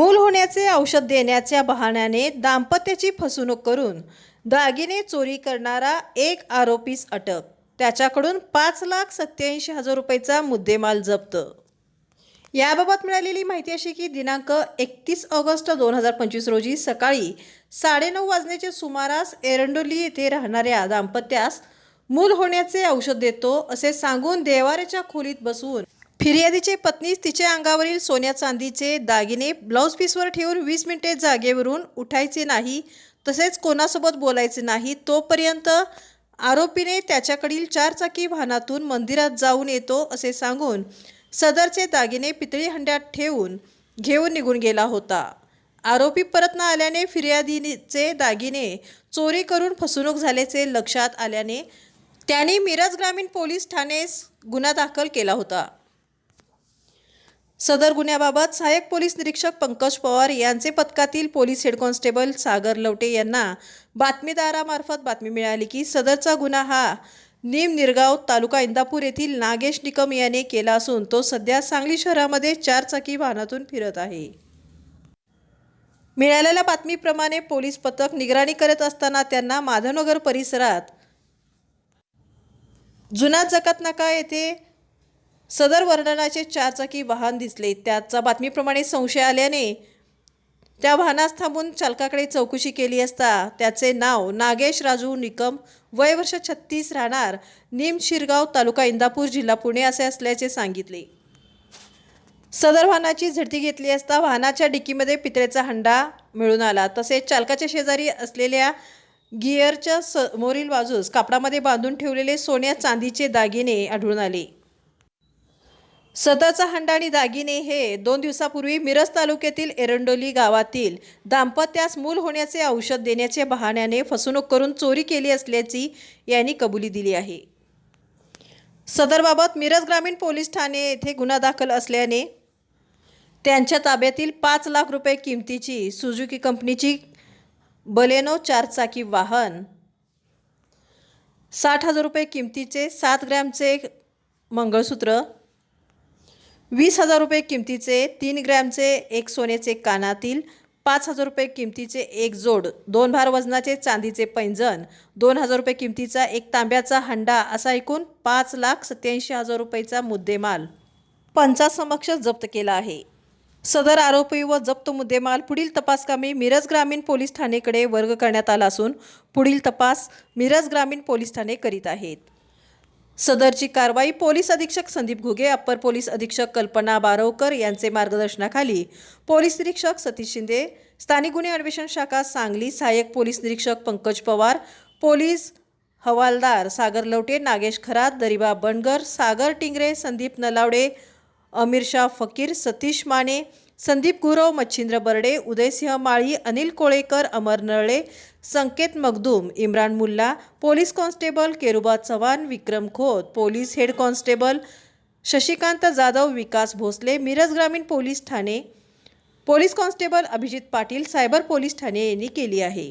मूल होण्याचे औषध देण्याच्या बहाण्याने दाम्पत्याची फसवणूक करून दागिने चोरी करणारा एक आरोपीस अटक. त्याच्याकडून पाच लाख सत्याऐंशी हजार रुपयेचा मुद्देमाल जप्त. याबाबत मिळालेली माहिती अशी की दिनांक एकतीस ऑगस्ट दोन हजार पंचवीस रोजी सकाळी साडेनऊ वाजण्याच्या सुमारास एरंडोली येथे राहणाऱ्या दाम्पत्यास मूल होण्याचे औषध देतो असे सांगून देवाऱ्याच्या खोलीत बसवून फिर्यादीची पत्नीच तिच्या अंगावरील सोन्या चांदीचे दागिने ब्लाऊज पीसवर ठेवून वीस मिनिटे जागेवरून उठायचे नाही तसेच कोणासोबत बोलायचे नाही तोपर्यंत आरोपीने त्याच्याकडील चारचाकी वाहनातून मंदिरात जाऊन येतो असे सांगून सदरचे दागिने पितळी हंड्यात ठेवून घेऊन निघून गेला होता. आरोपी परत न आल्याने फिर्यादीचे दागिने चोरी करून फसवणूक झाल्याचे लक्षात आल्याने त्याने मिरज ग्रामीण पोलीस ठाणेस गुन्हा दाखल केला होता. सदर गुन्ह्याबाबत सहाय्यक पोलीस निरीक्षक पंकज पवार यांचे पथकातील police head constable Sagar Lavate यांना बातमीदारामार्फत बातमी मिळाली की सदरचा गुन्हा हा निम निरगाव तालुका इंदापूर येथील नागेश निकम याने केला असून तो सध्या सांगली शहरामध्ये चारचाकी वाहनातून फिरत आहे. मिळालेल्या बातमीप्रमाणे पोलीस पथक निगराणी करत असताना त्यांना माधवनगर परिसरात जुना जकात नाका येथे सदर वर्णनाचे चारचाकी वाहन दिसले. त्याचा बातमीप्रमाणे संशय आल्याने त्या वाहनास थांबून चालकाकडे चौकशी केली असता त्याचे नाव नागेश राजू निकम वय वर्ष छत्तीस राहणार निम शिरगाव तालुका इंदापूर जिल्हा पुणे असे असल्याचे सांगितले. सदर वाहनाची झडती घेतली असता वाहनाच्या डिकीमध्ये पितळेचा हंडा मिळून आला. तसेच चालकाच्या शेजारी असलेल्या गिअरच्या समोरील बाजूस कापडामध्ये बांधून ठेवलेले सोन्या चांदीचे दागिने आढळून आले. सदरचा हंडा आणि दागिने हे दोन दिवसापूर्वी मिरज तालुक्यातील एरंडोली गावातील दाम्पत्यास मूल होण्याचे औषध देण्याच्या बहाण्याने फसवणूक करून चोरी केली असल्याची यांनी कबुली दिली आहे. सदरबाबत मिरज ग्रामीण पोलीस ठाणे येथे गुन्हा दाखल असल्याने त्यांच्या ताब्यातील पाच लाख रुपये किमतीची सुझुकी कंपनीची बलेनो चारचाकी वाहन साठ हजार रुपये किमतीचे सात ग्रॅमचे मंगळसूत्र वीस हजार रुपये किमतीचे तीन ग्रॅमचे एक सोन्याचे कानातील पाच हजार रुपये किमतीचे एक जोड दोन भार वजनाचे चांदीचे पैंजण दोन हजार रुपये किमतीचा एक तांब्याचा हंडा असा एकूण पाच लाख सत्याऐंशी हजार रुपयेचा मुद्देमाल पंचासमक्ष जप्त केला आहे. सदर आरोपी व जप्त मुद्देमाल पुढील तपासकामी मिरज ग्रामीण पोलीस ठाणेकडे वर्ग करण्यात आला असून पुढील तपास मिरज ग्रामीण पोलीस ठाणे करीत आहेत. सदरची कारवाई पोलीस अधीक्षक संदीप घुगे अप्पर पोलीस अधीक्षक कल्पना बारवकर यांचे मार्गदर्शनाखाली. पोलीस निरीक्षक सतीश शिंदे स्थानिक गुन्हे अन्वेषण शाखा सांगली सहाय्यक पोलीस निरीक्षक पंकज पवार पोलीस हवालदार सागर लवटे नागेश खरात दरिबा बनगर सागर Tingre Sandeep Nalawade Amir Shah Fakir Satish Mane Sandeep Gurav Machhindra Barde Udaysinh Mali Anil Kolekar Amar Narale Sanket Magdum Imran Mulla police constable Keruba Chavan Vikram Khot police head constable Shashikant Jadhav Vikas Bhosale Miraj ग्रामीण police Thane police constable Abhijit Patil cyber police Thane यांनी केली आहे.